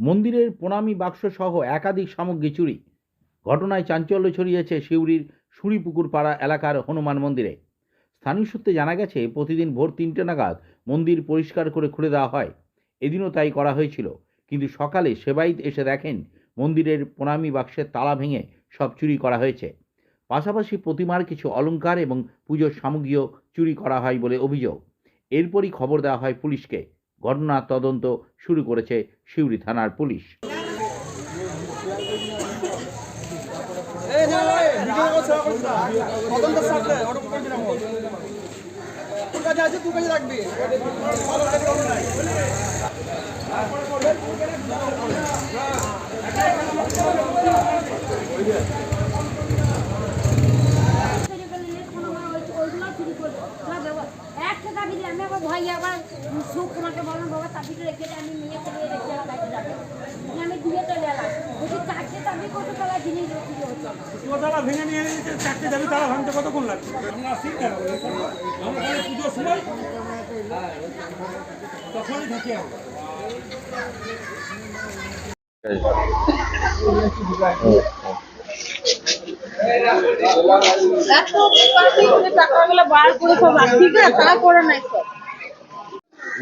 মন্দিরের প্রণামী বাক্স সহ একাধিক সামগ্রী চুরি। ঘটনায় চাঞ্চল্য ছড়িয়েছে সিউড়ির সুরিপুকুর পাড়া এলাকার হনুমান মন্দিরে। স্থানীয় সূত্রে জানা গেছে, প্রতিদিন ভোর তিনটে নাগাদ মন্দির পরিষ্কার করে খুলে দেওয়া হয়। এদিনও তাই করা হয়েছিল। কিন্তু সকালে সেবাইত এসে দেখেন, মন্দিরের প্রণামী বাক্সের তালা ভেঙে সব চুরি করা হয়েছে। পাশাপাশি প্রতিমার কিছু অলংকার এবং পুজোর সামগ্রীও চুরি করা হয় বলে অভিযোগ। এরপরই খবর দেওয়া হয় পুলিশকে। ঘটনার তদন্ত শুরু করেছে সিউড়ি থানার পুলিশ না এই ভিডিও করছ করছ তদন্ত সাথে ওটা কোন দিন আমল তোর কাছে আছে তুই কাছে রাখবি একটা দাবি দিলে আমি আবার ভয় আবার সুখ তোমাকে বাবা রেখে আমি নিয়ে চলে রেখে এলাম বাইরে আমি দিয়ে চলে এলাম। বলছি চারটে তাবি কত টাকা জিনিস রেখে হচ্ছে তালা ভেঙে নিয়ে চারটে দাবি তালা ভাঙতে কতক্ষণ লাগছে আমরা আসি কেন? আমরা পরে পুজোর সময় তখনই থাকি আমরা টাকাগুলো বার করে সব ঠিক আছে? তা করে নাই সব।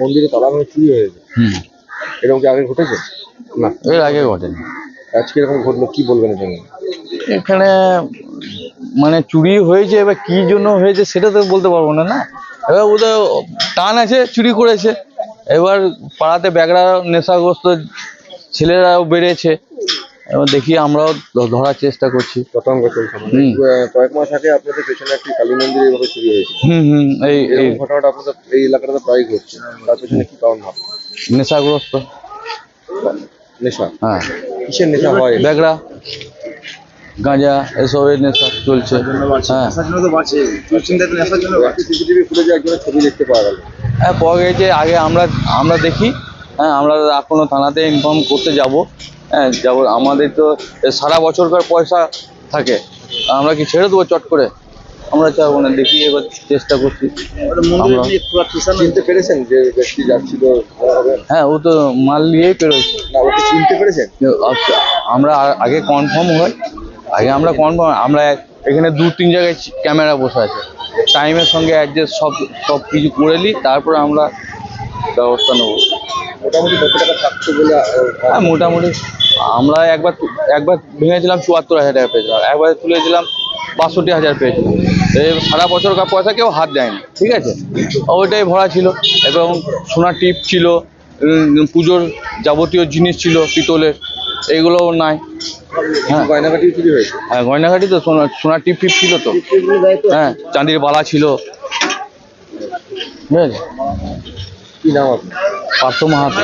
মন্দিরে তালা ভাবে চুরি হয়েছে। হুম। এরকম কি আগে ঘটেছে? না। এর আগে ঘটেনি। আজকে এরকম ঘটলো কি বলবেন এটা নিয়ে? এখানে মানে চুরি হয়েছে এবার কি জন্য হয়েছে সেটা তো বলতে পারব না না? এবার ওদের টান আছে চুরি করেছে। এবার পাড়াতে ব্যাগরা নেশাগ্রস্ত ছেলেরাও বেড়েছে। এবার দেখি আমরাও ধরার চেষ্টা করছি। কয়েক মাস আগে আপনাদের পেছনে একটি কালী মন্দির এভাবে চুরি হয়েছে হুম হুম এই এই ঘটনাটা আপনাদের এই এলাকাটাতে প্রায় ঘটছে। তার পেছনে কি কারণ ভাব নেশাগ্রস্ত। নেশা? হ্যাঁ। কিসের নেশা হয়? গাঁজা এসবের নেশা চলছে। হ্যাঁ। সিসিটিভি ফুটেজে একজনের ছবি দেখতে পাওয়া গেল। হ্যাঁ পাওয়া গেছে। আগে আমরা আমরা দেখি। হ্যাঁ আমরা এখনও থানাতে ইনফর্ম করতে যাব। হ্যাঁ যাব। আমাদের তো সারা বছরকার পয়সা থাকে। আমরা কি ছেড়ে দেবো চট করে? আমরা চাইব না দেখি এবার চেষ্টা করছি। চিনতে পেরেছেন যে ব্যক্তি যাচ্ছিল? হ্যাঁ ও তো মাল নিয়েই পেরোচ্ছে না ওকে চিনতে পেরেছেন? আচ্ছা, আমরা আগে কনফার্ম হয়। আগে আমরা কনফার্ম আমরা এখানে দু তিন জায়গায় ক্যামেরা বসে আছে। টাইমের সঙ্গে অ্যাডজাস্ট সব সব কিছু করে নিই তারপরে আমরা ব্যবস্থা নেব। মোটামুটি কত টাকা থাকতো বলে হ্যাঁ মোটামুটি আমরা একবার একবার ভেঙেছিলাম চুয়াত্তর হাজার টাকা পেয়েছিলাম একবার তুলেছিলাম বাষট্টি হাজার পেয়েছিলাম। এই সারা বছরকার পয়সা কেউ হাত দেয়নি ঠিক আছে? ওইটাই ভরা ছিল। এবং সোনার টিপ ছিল পুজোর যাবতীয় জিনিস ছিল পিতলের এইগুলোও নাই। হ্যাঁ। গয়নাঘাটি চুরি হয়েছে? হ্যাঁ গয়নাঘাটি তো সোনার সোনার টিপ টিপ ছিল তো। হ্যাঁ চাঁদির বালা ছিল। ঠিক আছে? কি নাম আপনার? পার্থ মাহাতো